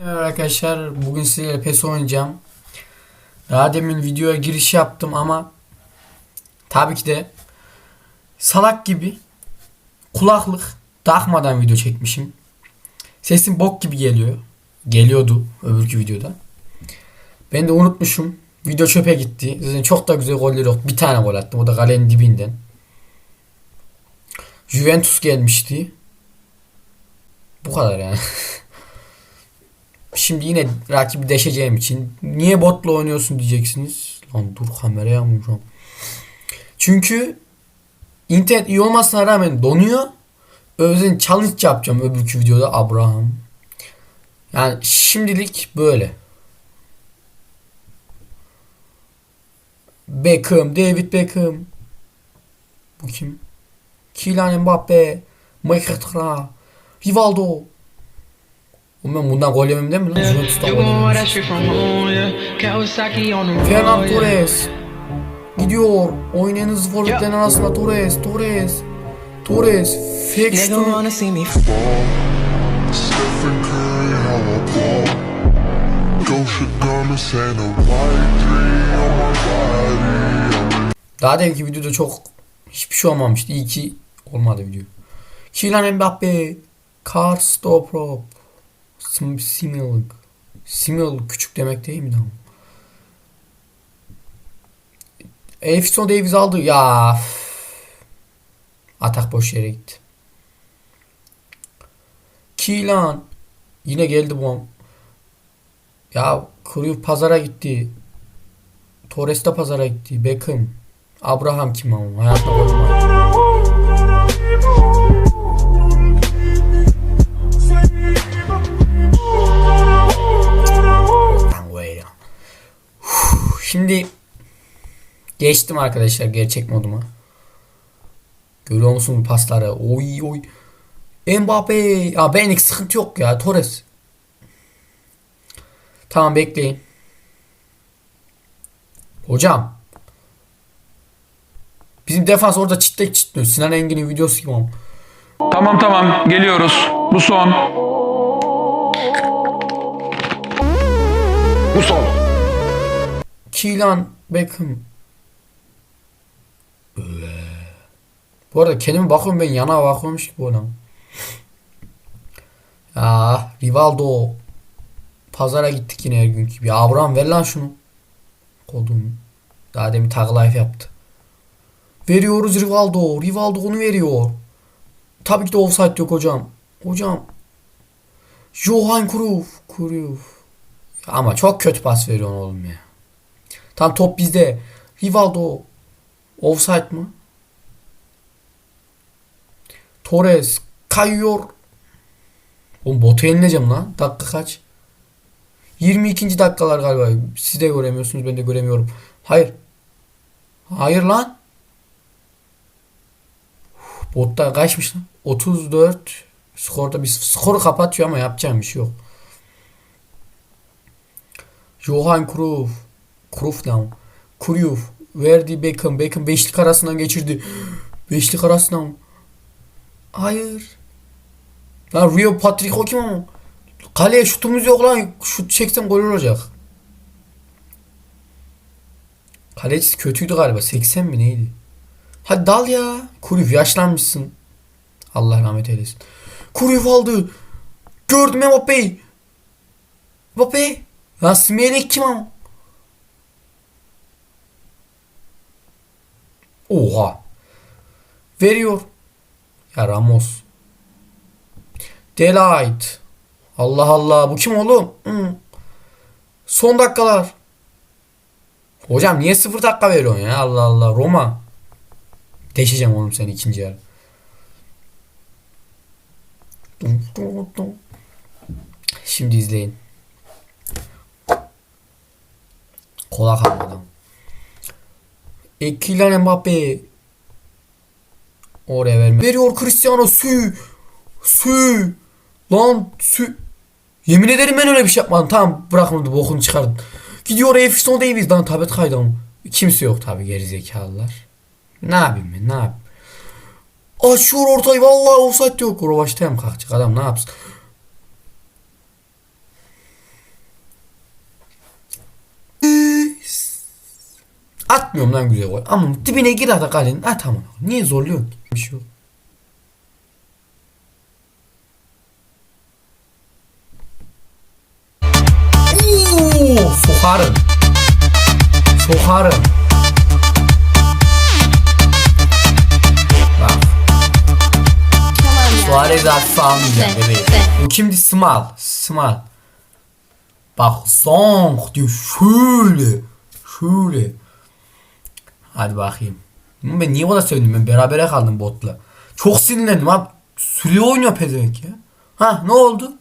Merhaba arkadaşlar bugün sizlerle PES oynayacağım. Daha demin videoya giriş yaptım ama tabii ki de salak gibi kulaklık takmadan video çekmişim. Sesim bok gibi geliyor. Geliyordu öbürkü videoda. Ben de unutmuşum. Video çöpe gitti. Zaten çok da güzel goller yok. Bir tane gol attım. O da kalenin dibinden. Juventus gelmişti. Bu kadar yani. Şimdi yine rakibi deşeceğim için niye botla oynuyorsun diyeceksiniz. Lan dur kameraya vuracağım. Çünkü internet iyi olmasına rağmen donuyor. Yüzden challenge yapacağım öbürkü videoda Abraham. Yani şimdilik böyle. Beckham, David Beckham. Bu kim? Kylian Mbappe, Mkhitaryan, Rivaldo. Oğlum bundan gol yemem değil mi lan? On the Fernan. Torres gidiyor. Oynayan hızlı forvetlerin arasında Torres, Torres, Torres, body. Daha deminki videoda çok hiçbir şey olmamıştı. İyi ki olmadı video. Kylian Mbappe, Karstoprop, Simil, Simil küçük demek değil mi lan? Efson Davies aldı. Ya. Atak boş yere gitti. Kylian yine geldi bu. Ya Cruyff pazara gitti. Torres de pazara gitti. Beckham. Abraham kim ama? Hayatta koymadı. Geçtim arkadaşlar gerçek moduma. Görüyor musun pasları? Oy oy. Mbappe. Ya benlik sıkıntı yok ya. Torres. Tamam bekleyin. Hocam. Bizim defans orada çitlek çitliyor. Sinan Engin'in videosu gibi ama. Tamam tamam geliyoruz. Bu son. Bu son. Kylian Beckham. Bu arada kendime bakıyorum ben yana bakıyormuş gibi ona. Ya Rivaldo. Pazara gittik yine her gün gibi. Ya Abraham ver lan şunu. Kodum. Daha demin tag life yaptı. Veriyoruz Rivaldo. Rivaldo onu veriyor. Tabii ki de offside yok hocam. Hocam. Johan Cruyff. Cruyff. Ama çok kötü pas veriyorsun oğlum ya. Tam top bizde. Rivaldo. Offside mı? Torres kayıyor. Oğlum botu yenileceğim lan. Dakika kaç? 22. dakikalar galiba. Siz de göremiyorsunuz ben de göremiyorum. Hayır. Hayır lan. Botta kaçmış lan? 34. Skorda bir skoru kapatıyor ama yapacağım bir şey yok. Johan Cruyff. Cruyff lan. Cruyff. Verdi Beckham. Beckham beşlik arasından geçirdi. Beşlik arasından. Hayır. Lan Rio Patrick o kim ama? Kaleye şutumuz yok lan. Şut çeksem gol olacak. Kalecisi kötüydü galiba. 80 mi neydi? Hadi dal ya. Cruyff yaşlanmışsın. Allah rahmet eylesin. Cruyff aldı. Gördüm Mbappe'yi. Mbappe. Lan Smiyelik kim ama? Oha. Veriyor. Ya Ramos. Delight. Allah Allah. Bu kim oğlum? Hı. Son dakikalar. Hocam niye sıfır dakika veriyorsun ya? Allah Allah. Roma. Deşeceğim oğlum seni ikinci yarı. Şimdi izleyin. Kola kalmadan. E, Kylian Mbappe. Oraya verme. Veriyor Cristiano sü. Sü. Lan sü. Yemin ederim ben öyle bir şey yapmadım. Tamam bırakmadı bokunu çıkardım. Gidiyor Efson Davies. Lan tabet kaydı ama. Kimse yok tabi gerizekalılar. Ne yapayım ben ne yapayım. Açıyor ortayı vallahi offside yok. Rovaç'ta mı kalkacak adam ne yapsın. Atmıyorum lan güzel gol. Ama dibine gir da kalenin. At ama. Niye zorluyorsun ki? Bir şey yok. Oo, sokarım. Sokarım. Bak. Suarez'i hafife almayacağım bebeğim. Bu kimdi? Small. Small. Bak zonk diyor. Şöyle. Şöyle. Hadi bakayım. Ben niye kadar sevindim? Ben berabere kaldım botla. Çok sinirlendim abi. Süre oynuyor pezevenk ya. Ha ne oldu?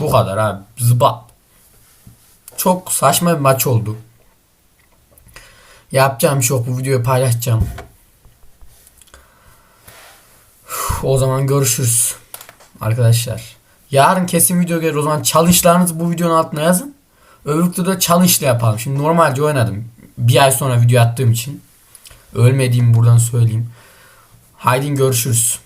Bu kadar abi. Zıbap. Çok saçma bir maç oldu. Yapacağım şey yok. Bu videoyu paylaşacağım. O zaman görüşürüz. Arkadaşlar. Yarın kesin video gelir. O zaman challenge'larınızı bu videonun altına yazın. Öbür videoda challenge yapalım. Şimdi normalde oynadım. Bir ay sonra video attığım için. Ölmediğimi buradan söyleyeyim. Haydi görüşürüz.